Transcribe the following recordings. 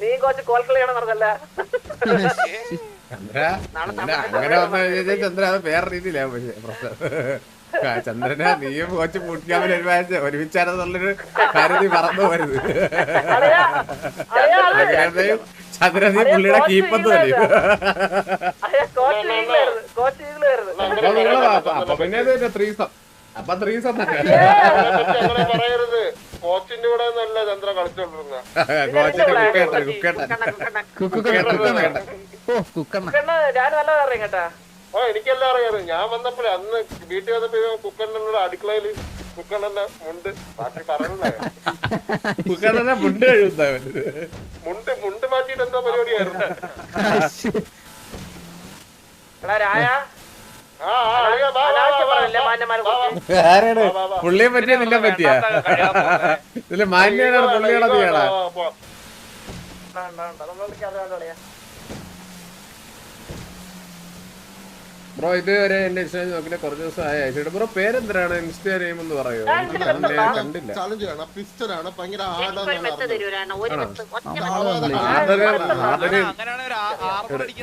നീ കോച്ച് കോൽ പറഞ്ഞല്ല അങ്ങനെ അങ്ങനെ വന്നു കഴിഞ്ഞാൽ ചന്ദ്ര അത് വേറെ രീതിയിലാവും പക്ഷേ പ്രശ്നം ആ, ചന്ദ്രനെ നീയും കോച്ച് പൂട്ടിക്കാൻ ഒരുമിച്ച് ഒരുമിച്ചാണെന്നുള്ളൊരു കാര്യം നീ മറന്നു പോരുത് ചന്ദ്ര നീ പുള്ളിയുടെ കോച്ച് ഈഗിളായിരുന്നു അപ്പൊ നിങ്ങൾ അപ്പൊ പിന്നെ ത്രീസം അപ്പൊ ത്രീസം തന്നെ കോച്ചിന്റെ കൂടെ നല്ല ചന്ദ്ര കളിച്ചോണ്ടിരുന്ന. ഓ കുക്കണ്ണ കണ്ണ് ഞാൻ നല്ലത് അറിയാം കേട്ടാ. ഓ എനിക്കെല്ലാം അറിയാറ് ഞാൻ വന്നപ്പോഴേ അന്ന് വീട്ടിൽ വന്നപ്പോ കുക്കണ്ണനോട് അടുക്കളയിൽ കുക്കണ്ണന്റെ മുണ്ട് ബാക്കി കുക്കേട്ടനെ മുണ്ട് മുണ്ട് മുണ്ട് മാറ്റിയിട്ട് എന്തോ പരിപാടിയായിരുന്നു. എടാ രായ. ആരാണ്. പുള്ളിയെ പറ്റിയ നിന്നെ പറ്റിയ? ഇതിൽ മാന്യനാണ് പുള്ളിയുടെ നീടാ വാ, വാ, വാ. ഉണ്ട്, ഉണ്ട്, ഉണ്ട്. നമ്മൾ വിളിക്കാം, അത് കളിയാ. ബ്രോ ഇതുവരെ എന്റെ ഇൻസ്റ്റാഗ്രാം നോക്കിട്ട് കുറച്ച് ദിവസം ആയ അയച്ചിട്ട് ബ്രോ പേരെന്തിനാണ് ഇൻസ്റ്റാ നെയിം എന്ന് പറയോ? കണ്ടില്ല.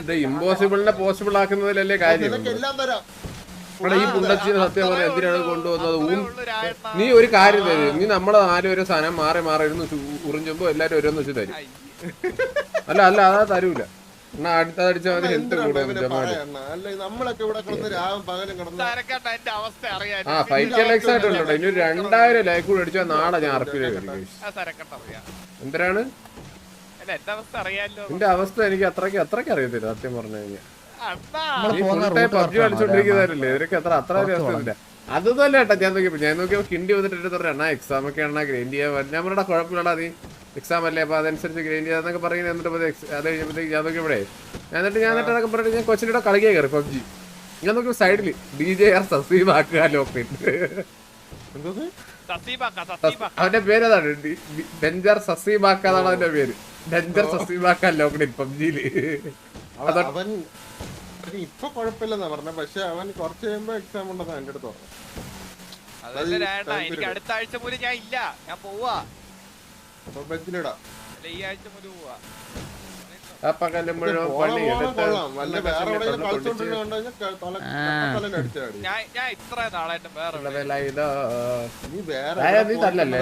ഇത് ഇമ്പോസിബിളിനെ പോസിബിൾ ആക്കുന്നതിലല്ലേ കാര്യം? ഇവിടെ ഈ പുണ്ടച്ചിന് സത്യം പറഞ്ഞ എന്തിനാണ് കൊണ്ടുവന്നത്? നീ ഒരു കാര്യം തരും. നീ നമ്മളെ നാല് ഒരു സാധനം മാറി മാറി ഇരുന്ന് ഉറിഞ്ചുമ്പോ എല്ലാരും ഓരോന്ന് വെച്ച് തരും. അല്ല അല്ല അതാ തരൂല. ആ ഫൈവ് ലൈക്സ് ആയിട്ടുണ്ടോ ഇനി രണ്ടായിരം ലൈക്ക് കൂടെ അടിച്ചാൽ നാളെ ഞാൻ എന്തിനാണ്? എന്റെ നിന്റെ അവസ്ഥ എനിക്ക് അത്രയ്ക്ക് അത്രയ്ക്ക് അറിയത്തില്ല സത്യം പറഞ്ഞു കഴിഞ്ഞാൽ പബ്ജി കളിച്ചോണ്ടിരിക്കുന്നവരല്ലേ ഇവരൊക്കെ അത്ര അത്ര ഒരു അത് തന്നെ ഏട്ടാ ഞാൻ നോക്കിയപ്പോ ഞാൻ നോക്കിയപ്പോ കിണ്ടി വന്നിട്ട് എടുത്ത് പറഞ്ഞു അണ്ണാ എക്സാം ഒക്കെ അണ്ണാ ഗ്രൈൻഡ് ചെയ്യാൻ ഞാൻ പറഞ്ഞാ കുഴപ്പമില്ലടാ നീ എക്സാം അല്ലേ? അപ്പൊ അതനുസരിച്ച് ഗ്രൈൻഡ് ചെയ്യാന്നൊക്കെ പറയുന്നത് എന്നിട്ട് അത് കഴിഞ്ഞപ്പോഴത്തേക്ക് ഞാൻ ഇവിടെ. ഞാൻ എന്നിട്ട് ഞാൻ എന്നിട്ട് അതൊക്കെ പറഞ്ഞിട്ട് ഞാൻ കൊച്ചിന്റെ കളിക്കാൻ കയറി പബ്ജി ഞാൻ നോക്കി സൈഡിൽ ഡി ജെ ആർ സസീബ് ആക്കുക ലോക്കിട്ട് സസീബാക്ക സസീബാക്ക. അവന്റെ പേര് അതാണ് ഡി- ഡി- ഡെഞ്ചർ സസീബാക്ക എന്നാണ് അവന്റെ പേര്. ഡെഞ്ചർ സസീബാക്ക ലോക്കിട്ട് പബ്ജിയിൽ അവൻ ഇപ്പൊ കുഴപ്പമില്ലെന്നാ പറഞ്ഞ. പക്ഷെ അവൻ കുറച്ച് കഴിയുമ്പോ എക്സാം ഉണ്ടെന്നാ എന്റെ അടുത്ത് പറഞ്ഞു. എനിക്ക് അടുത്ത ആഴ്ച പോലും ഞാൻ ഇല്ല. ഞാൻ പോവാ. അപ്പൊ കല്ലും മുഴുവൻ പണി എടുത്ത്. നീ തല്ലല്ലേ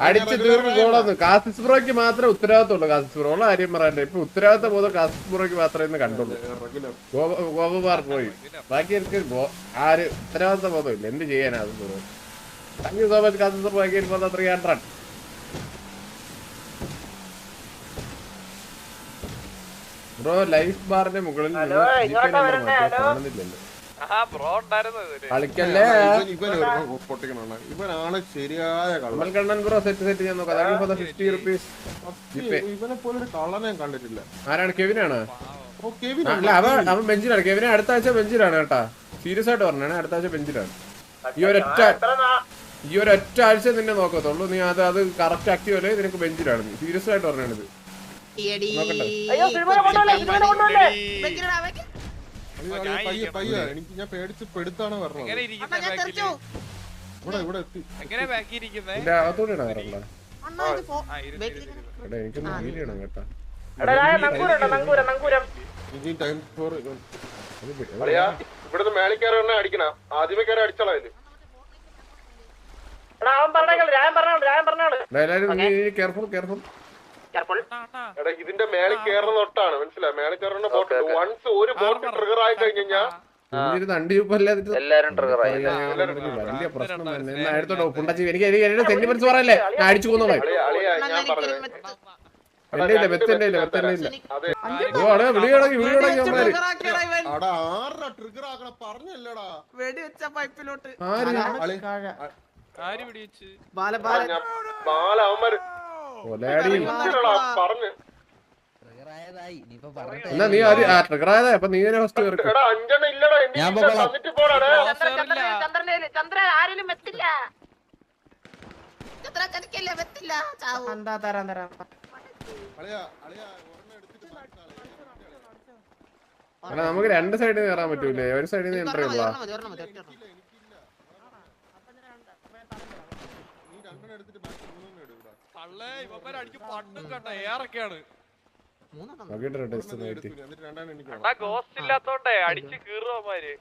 അടിച്ച് തീർന്ന് പോണെന്ന് കാസിസ് ബ്രോയ്ക്ക് മാത്രമേ ഉത്തരവാദിത്തമുള്ളൂ കാസിസ് ബ്രോ. ഉള്ള കാര്യം പറയണ്ടേ ഇപ്പൊ ഉത്തരവാദിത്തം ബോധം കാസിസ് ബ്രോയ്ക്ക് മാത്രമേ ഇന്ന് കണ്ടുള്ളൂ. ഗോപ- പാർക്ക് പോയി. ബാക്കി എനിക്ക് ആര് ഉത്തരവാദിത്ത ബോധം ഇല്ല എന്ത് ചെയ്യാനാ അത് you so much കാസിസ് bro again for the three hundred bro life ബാറിന്റെ മുകളിൽ കളിക്കല്ലേ? ഇവനാണ് ശരിയായ കള്ളൻ ബ്രോ സെറ്റ് സെറ്റ് ചെയ്യാൻ നോക്കാം you for the fifty rupees ഇവനെ പോലെ ഒരു കള്ളനെ കണ്ടിട്ടില്ല. ആരാണ്? കെവിനാണ്? ഓ കെവിൻ അല്ല അവൻ അവൻ ബെഞ്ചിലാണ്. കെവിനെ അടുത്ത ആഴ്ച ബെഞ്ചിലാണ് കേട്ടാ. സീരിയസ് ആയിട്ട് പറഞ്ഞാണ് അടുത്ത ആഴ്ച ബെഞ്ചിലാണ്. ഈ ഒരൊറ്റ എത്ര ഒരു ഈ ഒരൊറ്റ ആഴ്ച നിന്നെ നോക്കത്തുള്ളൂ. നീ അത് അത് കറക്റ്റ് ആക്റ്റീവ് അല്ലേ? നിനക്ക് ബെഞ്ചിലാണ്. നീ സീരിയസ് ആയിട്ട് പറഞ്ഞത് എനിക്ക് ഞാൻ പേടിച്ച് പെടുത്താണ് എങ്ങനെ പറഞ്ഞത് ഇവിടെ ഇവിടെ എത്തി. അകത്തോടെയാണ് എനിക്കൊന്ന് ഫീൽ ചെയ്യണം കേട്ടാ. ഇവിടുന്ന് മേളിൽ കയറി അടിക്കണ. ആദ്യമേ കയറി അടിച്ചോളാം ഇതിന്റെ മേളിൽ കേറുന്ന തൊട്ടാണ് മനസ്സിലായി? മേളിൽ കയറുന്ന ബോട്ട് വൺസ് ഒരു ബോട്ട് ട്രിഗർ ആയി കഴിഞ്ഞാൽ വലിയ പ്രശ്നം പുണ്ടച്ചി എനിക്ക് എനിക്ക് എന്റെ സെന്റിമെന്റ്സ് പറയല്ലേ? ഞാൻ അടിച്ചു എന്റെ ഇല്ല വെത്തന്റെ ഇല്ല വെത്തന്റെ ഇല്ല. വിളിയടങ്ങി വിളിയടങ്ങി അമ്മമാര് ആര് പിടിച്ച്. ബാല ബാല. ബാല അവന്മാര് പറഞ്ഞ്? എന്നാ നീ ആര് ട്രിഗർ ആയതാ അപ്പൊ ഫസ്റ്റ് തരാം തരാം. നമുക്ക് രണ്ട് സൈഡിൽ നിന്ന് കയറാൻ പറ്റൂലേ? ഒരു സൈഡിൽ നിന്ന് എൻട്രി ഉള്ള എടുത്തിട്ട് ബാക്കി മൂന്നെണ്ണം ഇടും ഇവിടെ. തള്ളേ ഇവന്മാര് അടിക്ക് പണ്ടും കണ്ട ഏറൊക്കെയാണ്. എന്നിട്ട് രണ്ടാണ് എനിക്ക് അണ്ണാ ഗോസ്റ്റ് ഇല്ലാത്തോണ്ടേ അടിച്ച് കീറുവന്മാര്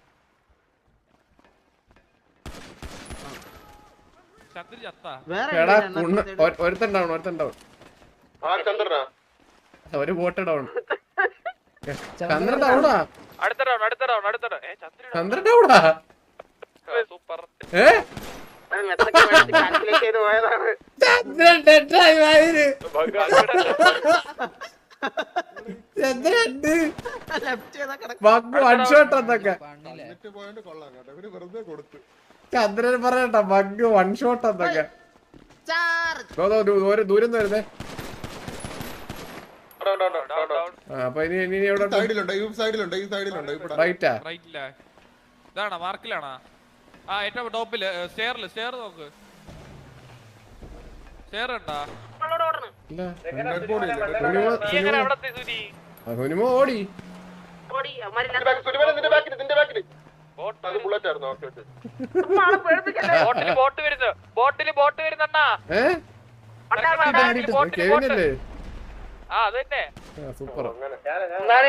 ചന്ദ്രൻ ചത്താ. വേറെ എടാ കുണ്ണ അപ്പുറത്തെ ഒ- ഒരുത്തൻ ഡൗൺ ഒരുത്തൻ ഡൗൺ ആ ചന്ദ്രനാ. ഒരു ബോട്ട് ഡൗൺ ചന്ദ്രൻ ഡൗണാ അടുത്ത റൗണ്ട് അടുത്ത റൗണ്ട് അടുത്ത. ഏ ചന്ദ്രൻ ചന്ദ്രൻ ഡൗണാ സൂപ്പർ ഏ? കാൽക്കുലേറ്റ് ചെയ്ത് പോയതാണ് ചന്ദ്രൻ പറയട്ടെ വായിൽ ചന്ദ്രൻ ലെഫ്റ്റ് ചെയ്താ കിടക്കും ബഗ് വൺ ഷോട്ട് എന്തൊക്കെ ദൂരം ദൂരം വരുന്നേ. അപ്പൊ ഇനി ഇനി എവിടെ സൈഡിലുണ്ട് ഈ സൈഡിലുണ്ട് ഈ സൈഡിലുണ്ട് റൈറ്റാ റൈറ്റില്ല ഇതാണോ മാർക്കിലാണോ ആ ഏറ്റവും ടോപ്പിൽ സ്റ്റെയറിൽ സ്റ്റെയർ നോക്ക്. സ്റ്റെയർ ഉണ്ടാ. ഹുനിമോ ഓടി ബോട്ട്. വരുന്നു. ബോട്ടിൽ ബോട്ട് വരുന്നണ്ണാ. ആ അത് തന്നെ. സൂപ്പർ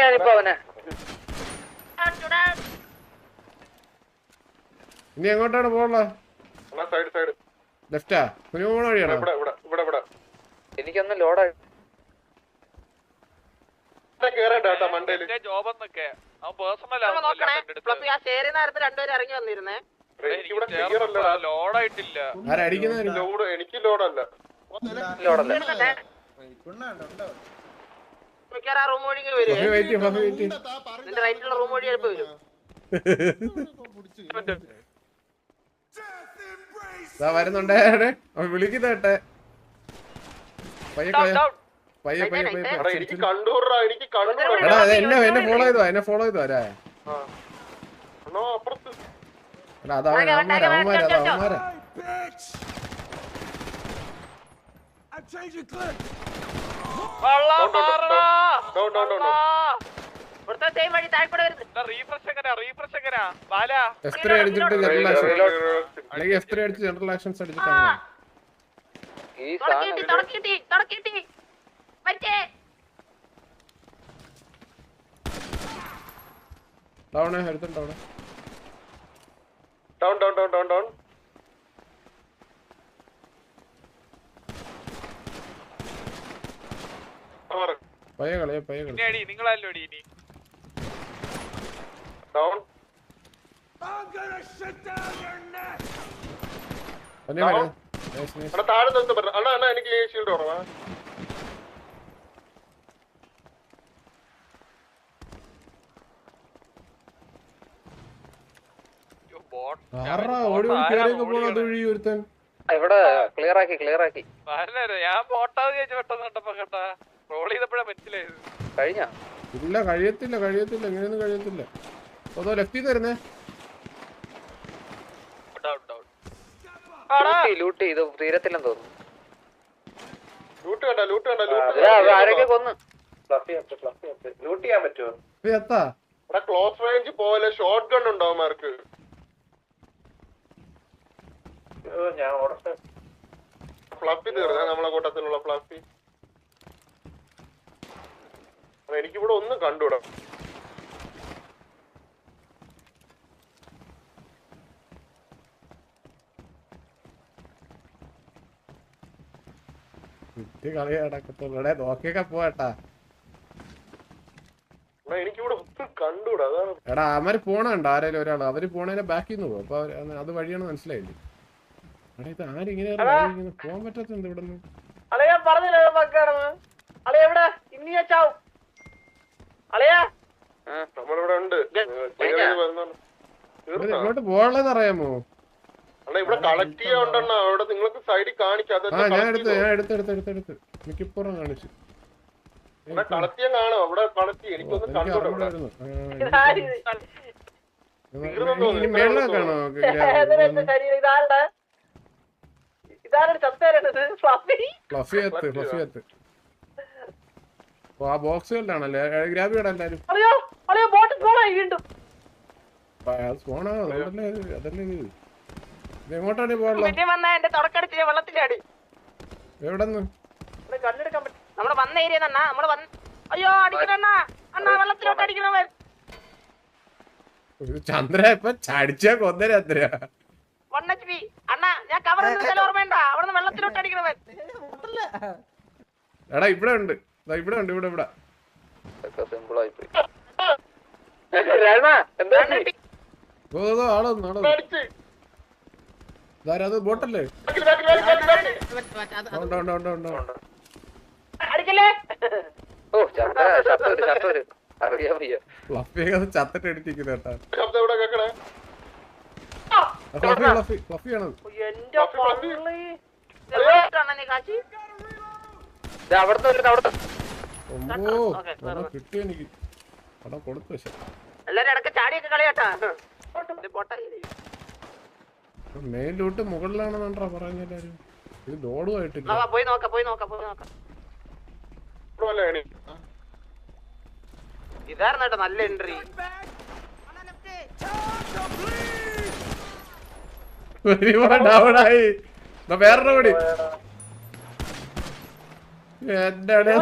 ഞാനിപ്പോ അവനെ. ഇനി എങ്ങോട്ടാണ് പോകുള്ള സൈഡ് സൈഡ് ലെഫ്റ്റാ ഹുനിമോ പോണ വഴിയാണോ? ഇവിടെ ഇവിടെ ഇവിടെ ഇവിടെ. എനിക്കൊന്ന് ലോഡ് എനിക്ക് ലോഡല്ല ലോഡല്ലേ മിക്കവാറും ആ റൂം വഴി നിന്റെ റൈറ്റിലുള്ള റൂം വഴി ചിലപ്പോ വരും. വരുന്നുണ്ടേ. അവൻ വിളിക്കുന്നേട്ടെ പയ്യെ പയ്യെ. പയ്യെ പയ്യെ പയ്യെ എടാ എനിക്ക് കണ്ടൂറാ എനിക്ക് കണ്ടൂറാ എടാ എന്നെ എന്നെ ഫോളോ ചെയ്തോ എന്നെ ഫോളോ ചെയ്തോ ആരാ എടാ അത് അവന്മാരാ അവന്മാരാ അത് അടിച്ചിട്ട് general actions down down down down down പയ്യെ കളിയെ. പയ്യെ കളി ഇനി. അടി I'm gonna shut down your neck. അണ്ണാ താഴെ നിർത്തി പറഞ്ഞു. അണ്ണാ അണ്ണാ എനിക്ക് ഷീൽഡ് കുറവാ ഇവിടെ ക്ലിയർ ആക്കി ക്ലിയർ ആക്കി. ഞാൻ ബോട്ടാന്ന് ചോദിച്ചു പെട്ടെന്ന് കണ്ടപ്പോ കേട്ടാ. റോൾ ചെയ്തപ്പോഴാ മനസ്സിലായത്. കഴിഞ്ഞ? ഇല്ല കഴിയത്തില്ല കഴിയത്തില്ല. ഇങ്ങനെയൊന്നും കഴിയത്തില്ല. അതോ ലെഫ്റ്റിൽ തരുന്നേ ഡൗൺ ഡൗൺ ലൂട്ട് ചെയ്തു തീരത്തില്ലെന്ന് തോന്നുന്നു. ലൂട്ട് കണ്ട ലൂട്ട് കണ്ട ലൂട്ട് ആരൊക്കെ കൊന്ന്? ലൂട്ട് ചെയ്യാൻ പറ്റുമോ ഇവിടെ ക്ലോസ് റേഞ്ച് പോലെ ഷോർട്ട് ഗൺ ഉണ്ടോ അവന്മാർക്ക്? ഫ്ലഫി തീർന്ന. നമ്മളെ കൂട്ടത്തിലുള്ള ഫ്ലഫി എനിക്കിവിടെ ഒന്നും കണ്ടുകൂടാ. വിറ്റ് കളി നടക്കത്തുള്ളൂ എടേ നോക്കിയൊക്കെ പോട്ടാ എടാ, അവർ പോണുണ്ട് ആരേലും ഒരാൾ അവർ പോണേനെ ബാക്കിൽ നിന്ന് പോകും അപ്പൊ അവർ അത് വഴിയാണ് മനസ്സിലായില്ലേ? എടാ ഇത് ആരിങ്ങനെ ഇങ്ങനെ പോകാൻ പറ്റത്തുണ്ട് ഇവിടെ നിന്ന് അറിയാമോ? ഇവിടെ കളക്ട് ചെയ്യാണ്ടെണ്ണ അവിടെ നിങ്ങൾക്ക് സൈഡിൽ കാണിക്കാം ആ ഞാൻ എടുത്ത് ഞാൻ എടുത്ത് എടുത്ത് എടുത്ത് എടുത്ത്. മിക്കപ്പുറം കാണിച്ചു. കളക്ട് ചെയ്യാൻ കാണോ അവിടെ കളക്ട് ചെയ്യും എനിക്കൊന്നും എനിക്ക് കണ്ടുകൂടാ ഇവിടെ. അറിഞ്ഞൂടായിരുന്നു. ആ, ബോക്സുകളിലാണല്ലേ ഗ്രാബ് അതുകൊണ്ടല്ലേ അതല്ലേ ഇത്? എങ്ങോട്ടാണ് പിന്നെ വന്ന എന്റെ തുടക്കടിച്ച് വെള്ളത്തിലാടി എവിടെ നിന്ന് കല്ലെടുക്കാൻ പറ്റും. നമ്മൾ വന്ന ഏരിയ അണ്ണാ നമ്മൾ വന്ന അയ്യോ അടിക്കണ അണ്ണാ. വെള്ളത്തിലോട്ട് അടിക്കണവൻ ചന്ദ്ര ഇപ്പൊ ചടിച്ചാ കൊന്ന ചന്ദ്ര വൺ എച്ച് പി അണ്ണാ ഞാൻ കവർ ഓർമ്മയുണ്ട? അവിടുന്ന് വെള്ളത്തിലോട്ട് അടിക്കണവൻ എടാ ഇവിടെ ഉണ്ട്. ഇവിടെ ഉണ്ട് ഇവിടെ ഇവിടെ. ഓ ഓ ആളൊന്നും ആളൊന്നും അത്? ബോട്ടല്ലേ. ഉണ്ട് ഫ്ലഫിയൊക്കെ അത് ചത്തിട്ട് കേട്ടാ. ഫ്ലഫി ഫ്ലഫി ഫ്ലഫിയാണത്. കിട്ടി എനിക്ക്. കൊടുത്തു പക്ഷെ എല്ലാരും ചാടിയൊക്കെ കളിയാട്ടാ പോട്ടെ മെയിൻ ലൂട്ട് മുകളിലാണെന്നാണ്ടാ പറയുന്ന എല്ലാരും. ഇത് ലോഡും ആയിട്ടില്ല. ആ, പോയി നോക്കാം പോയി നോക്കാം പോയി നോക്കാം? ഇതായിരുന്നു കേട്ടോ നല്ല എൻട്രി ഡൗണായി വേറെ കൂടി എന്റെ അളിയാ,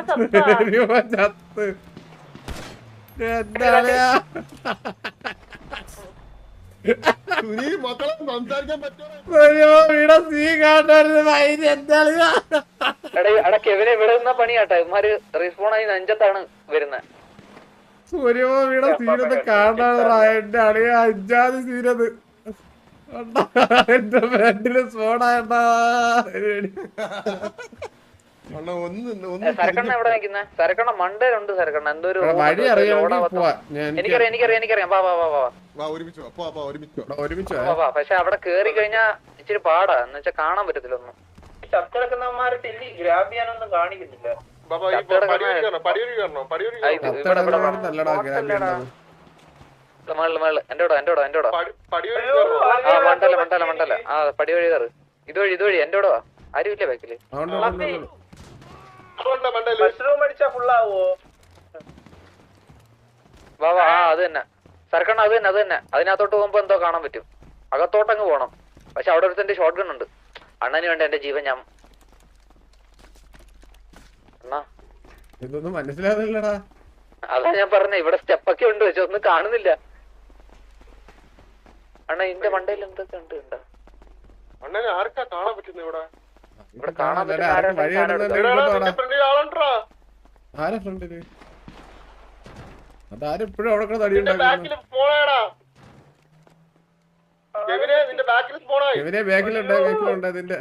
ഒരുവൻ ചത്ത്. എന്റെ കെവിനെ ഇവിടെ നിന്ന പണിയാട്ടെ. ഇമാര് റീസ്പോൺ ആയി നെഞ്ചത്താണ് വരുന്നത് ഒരുവൻ വീണ സീനത് കാണാറാ എന്റെ അളിയ അഞ്ചാത് സീനത്. എന്റെ ഒന്ന് ഒന്ന് സരക്കണ്ണ എവിടെ സരക്കണ്ണ മണ്ടയിലുണ്ട് സരക്കണ്ണ. എന്തോ ഒരു വഴി പോവാ. ഞാൻ എനിക്കറിയാം എനിക്കറിയാം എനിക്കറിയാം. വാ വാ വാ വാ വാ. ഒരുമിച്ച്. പക്ഷെ അവിടെ കേറി കഴിഞ്ഞാ ഇച്ചിരി പാടാ. എന്ന് വെച്ചാൽ കാണാൻ പറ്റത്തില്ല ഒന്നും. ചത്തെടുക്കുന്നവന്മാരുടെ ഗ്രാബ് ചെയ്യാനൊന്നും കാണിക്കുന്നില്ല. ബാബാ മണ്ടല മണ്ടല പടിയൂരി ആ, കയറണം. ഇത് ഇവിടെ ഇവിടെ വാ. കത്തടന്നല്ലടാ ഗ്രാബിയുണ്ടാവും. മേളിൽ മേളിൽ. എന്റെ കൂടെ എന്റെ കൂടെ എന്റെ കൂടെ. പടി- പടിയൂരി കയറണം. ആ മണ്ടല്ല മണ്ടല്ല മണ്ടല്ല ആ പടി വഴി കയറ് ഇതുവഴി ഇതുവഴി. എന്റെ കൂടെ വാ. ആരും ഇല്ല ബാക്കിൽ വാ വാ ആ അത് തന്നെ. സർക്കാർ അത് തന്നെ അത് തന്നെ. അതിനകത്തോട്ട് പോകുമ്പോ എന്തോ കാണാൻ പറ്റും. അകത്തോട്ടങ്ങ് പോണം. പക്ഷെ അവിടെ ഒരുത്തന്റെ ഷോട്ട് ഗൺ ഉണ്ട്. അണ്ണന് വേണ്ട എന്റെ ജീവൻ ഞാൻ അണ്ണാ. ഇതൊന്നും മനസ്സിലാകുന്നില്ലടാ അതാ ഞാൻ പറഞ്ഞ ഇവിടെ സ്റ്റെപ്പൊക്കെ ഉണ്ട് പക്ഷെ ഒന്നും കാണുന്നില്ല. അണ്ണ ഇന്റെ മണ്ടയിൽ എന്തൊക്കെ ഉണ്ട്? അണ്ണനെ ആർക്കാ കാണാൻ പറ്റുന്ന ഇവിടെ? ഇവിടെ കാണാൻ ആരും ഫ്രണ്ടിൽ അതാരെപ്പോഴും അവിടെ കൂടെ തടി നിന്റെ ഉണ്ടാക്കുന്നു. ബാക്കിൽ പോണേടാ കെവിനെ ബാക്കിൽ പോണായി ഇവനെ ബാക്കിലുണ്ട് ബാക്കിലുണ്ട് അതിന്റെ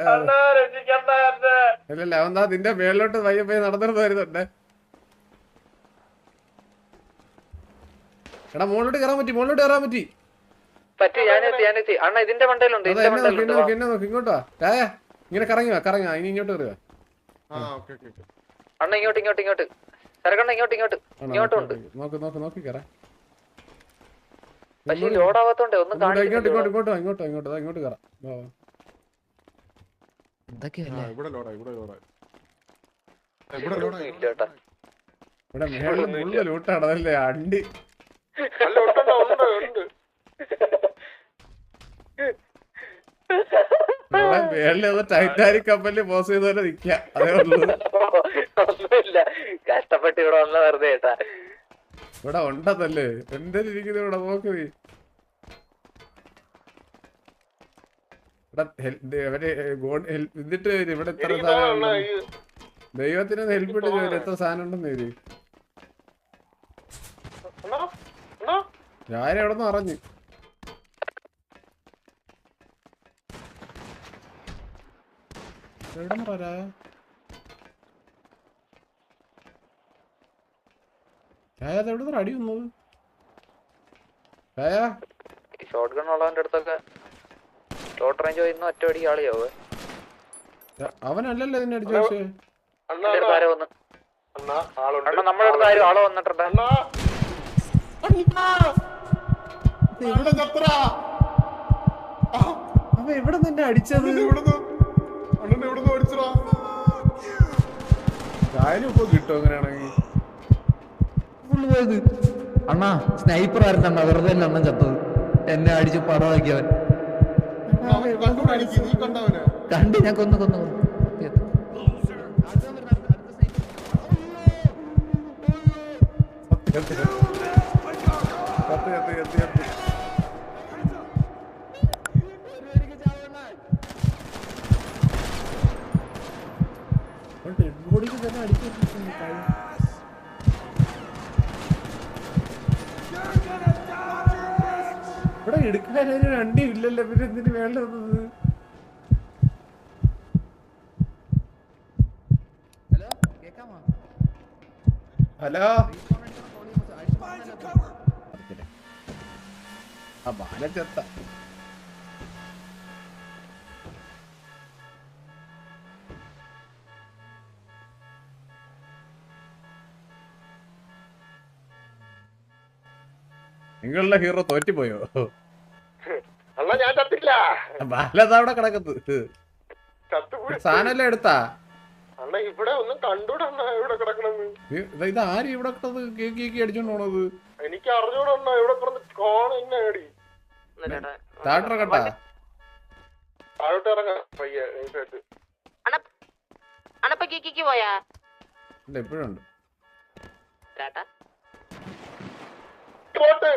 ഇല്ലല്ല അവൻ മേളിലോട്ട് വയ്യ പോയി നടന്നിട്ട് വരുന്നുണ്ട് എടാ മുകളിലോട്ട് കയറാൻ പറ്റി മുകളിലോട്ട് കയറാൻ പറ്റി. പറ്റി ഞാനെത്തി ഞാനെത്തി. അണ്ണ ഇതിന്റെ മണ്ടയിലുണ്ട് ഇങ്ങോട്ടാ ഇങ്ങനെ കറങ്ങി വാ കറങ്ങി ഇനി ഇങ്ങോട്ട് കയറുക ആ ഓക്കെ ഓക്കെ ഓക്കെ. അണ്ണ ഇങ്ങോട്ട് ഇങ്ങോട്ട് ഇങ്ങോട്ട്. സരക്കണ്ണ ഇങ്ങോട്ട് ഇങ്ങോട്ട്. ഇങ്ങോട്ടും ഉണ്ട്. നോക്ക് നോക്ക് നോക്കി കയറാ. പക്ഷെ ലോഡാവാത്തോണ്ടേ ഒന്നും ഇങ്ങോട്ട് ഇങ്ങോട്ട് ഇങ്ങോട്ട് ഇങ്ങോട്ട് ഇങ്ങോട്ട് ഇങ്ങോട്ട് കയറാം. വാ, വാ. ആ ഇവിടെ ലോഡാ ഇവിടെ ലോഡാ ഇവിടെ ലോഡാ ഇല്ല കേട്ടാ ഇവിടെ മേളിൽ മുള്ള ലൂട്ടാണ് അതല്ലേ അണ്ടി. അല്ല ഉണ്ടോ ഉണ്ട്. ടൈറ്റാനിക് കപ്പലിൽ പോസ് ചെയ്ത പോലെ നിക്ക. അതേ ഉള്ളൂ. ഒന്നുമില്ല. കഷ്ടപ്പെട്ട് ഇവിടെ വന്ന വെറുതെ കേട്ടാ ഇവിടെ ഉണ്ടെന്നല്ലേ. എന്തായാലും ഇരിക്കുന്നത് ഇവിടെ നോക്ക് നീ. എന്നിട്ട് ഇവിടെ എത്ര സാധനം ദൈവത്തിന് ഹെൽപ്പ് ഇട്ട് ചോദിച്ചു എത്ര സാധനം ഉണ്ടെന്ന് അണ്ണാ ഞാൻ എവിടെ നിന്ന് അറിഞ്ഞു എവിടെ പറയാ ചായ എവിടെ നിന്ന് അടി വന്നത് ചായ ഷോർട്ട് ഗൺ ഉള്ളവന്റെ അടുത്തൊക്കെ ഷോർട്ട് റേഞ്ച് പോയിരുന്ന ഒറ്റ അടി ആളിയാവേ അവനല്ലല്ലോ ഇതിനെ അടിച്ചു പക്ഷേ അണ്ണാ നമ്മുടെ അടുത്ത് ആരും ആൾ വന്നിട്ടുണ്ട്. ഇവിടെ അവ എവിടെ നിന്നെ അടിച്ചത്? ഓടിച്ചടാ. ഇപ്പൊ കിട്ടും അങ്ങനെയാണെങ്കിൽ. അണ്ണാ സ്നൈപ്പർ ആയിരുന്നു അണ്ണാ. വെറുതെ അല്ല അണ്ണൻ ചത്തത്? എന്നെ അടിച്ച് പടമാക്കിയവൻ കണ്ട് ഞാൻ കൊന്നു കൊന്നു കൊന്നു. കത്ത്, കത്ത്, കത്ത്, കത്ത്. എടുക്കാൻ ഒരു വണ്ടി ഇല്ലല്ലോ. പിന്നെ എന്തിനു വേണ്ട വന്നത് ഹലോ? ആ ബാല ചെത്ത. നിങ്ങളുടെ ഹീറോ തോറ്റുപോയോ അല്ല ഞാൻ ചത്തില്ല ബാല അതാ അവിടെ കിടക്കുന്നത്. സാധനല്ലേ സാധനം എടുത്താ? ഇവിടെ ഒന്നും കണ്ടൂടാ ഇവിടെ ഇത് ആര് ഇവിടെ കിടന്നത്? കേക്ക് കേക്ക് അടിച്ചോണ്ട് പോണത്? എനിക്ക് അറിഞ്ഞൂടാ ഇവിടെ കിടന്ന് കാണുന്ന ഏടി താട്ടറ കട്ടാ താഴോട്ട് ഇറങ്ങാം. പയ്യെ നൈസായിട്ട് അണപ്പ കിക്കിക്ക് പോയാ? ഇല്ല ഇപ്പോഴും ഉണ്ട്. ചേട്ടാ ബോട്ട്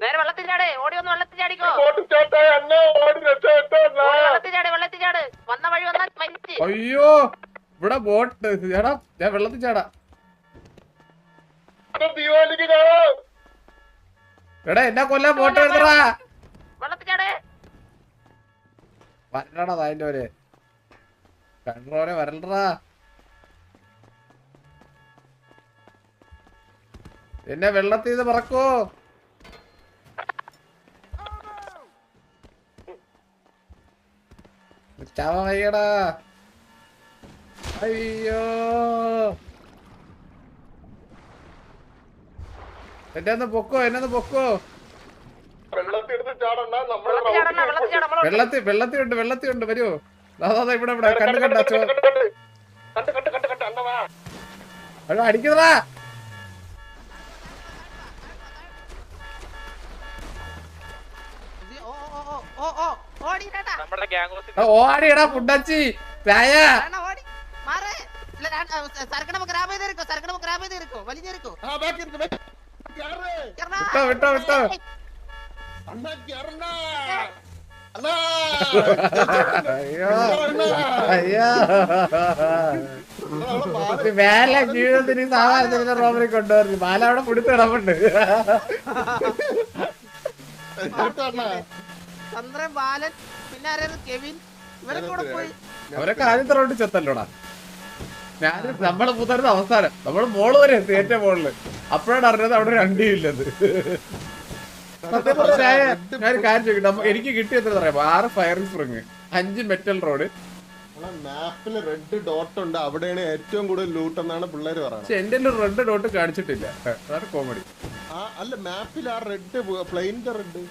നേരെ വെള്ളത്തിൽ ചാട്. ഓടി വന്ന് വെള്ളത്തിൽ ചാടിക്കോ. ബോട്ട് ചേട്ടായി അണ്ണ ഓടി രക്ഷപ്പെട്ടോ അണ്ണാ. ഓടി വെള്ളത്തിൽ ചാട് വെള്ളത്തിൽ ചാട്. വന്ന വഴി വന്നാൽ മരിച്ച്. അയ്യോ ഇവിടെ ബോട്ട് ചേടാ ഞാൻ വെള്ളത്തിൽ ചാടാ. എടാ എന്നാ കൊല്ലാൻ ബോട്ട് എടുത്തടാ. വെള്ളത്തിൽ ചാട്. വരണടാ അതിന്റെ ഒരു കണ്ടോരെ വരണ്ടടാ. എന്നെ വെള്ളത്തിൽ നിന്ന് പറക്കോ. ചവ വയ്യടാ അയ്യോ എന്നെ ഒന്ന് പൊക്കോ എന്നെ ഒന്ന് പൊക്കോ വെള്ളത്തി വെള്ളത്തി ഉണ്ട് വെള്ളത്തി ഉണ്ട് വരുമോ അതാ ഇവിടെ ഇവിടെ കണ്ടു കണ്ട അച്ചോ ഇരിക്ക്, ബാക്കി. കേറ്. വിട്ടോ വിട്ടോ വിട്ടോ. അണ്ണാ. കേറണ്ട അണ്ണാ. അയ്യോ. അയ്യോ ഇത് ബാല ജീവിതത്തിന് സാധാരണ റോബറി കൊണ്ടുവരുന്നു. ബാല അവിടെ പിടിച്ച് കിടപ്പുണ്ട്. ചന്ദ്രൻ ബാലൻ. പിന്നെ കെവിൻ? ഇവരൊക്കെ കൂടെ പോയി. അവരൊക്കെ ആദ്യത്തെ റൗണ്ട് ചെത്തല്ലോടാ. ഞാൻ നമ്മൾ പുതരുന്ന അവസാനം. നമ്മൾ മോൾ വരെ എത്തി ഏറ്റവും മോളിൽ. അപ്പോഴാണ് അറിഞ്ഞത് അവിടെ ഒരു അണ്ടിയും ഇല്ലത്. സത്യം പറഞ്ഞാ ഞാൻ കാര്യം ചോദിക്കട്ടെ? എനിക്ക് കിട്ടിയത് പറയാം ആറ് ഫയറിംഗ് സ്പ്രിങ് അഞ്ച് മെറ്റൽ റോഡ് മാപ്പിൽ റെഡ് ഡോട്ട് ഉണ്ട്. അവിടെയാണ് ഏറ്റവും കൂടുതൽ ലൂട്ട് എന്നാണ് പിള്ളേര് പറയുന്നത് പക്ഷെ എന്റെ റെഡ് ഡോട്ട് കാണിച്ചിട്ടില്ല. അതാണ് കോമഡി ആ അല്ല മാപ്പിൽ ആ റെഡ് പ്ലെയിനിന്റെ റെഡ്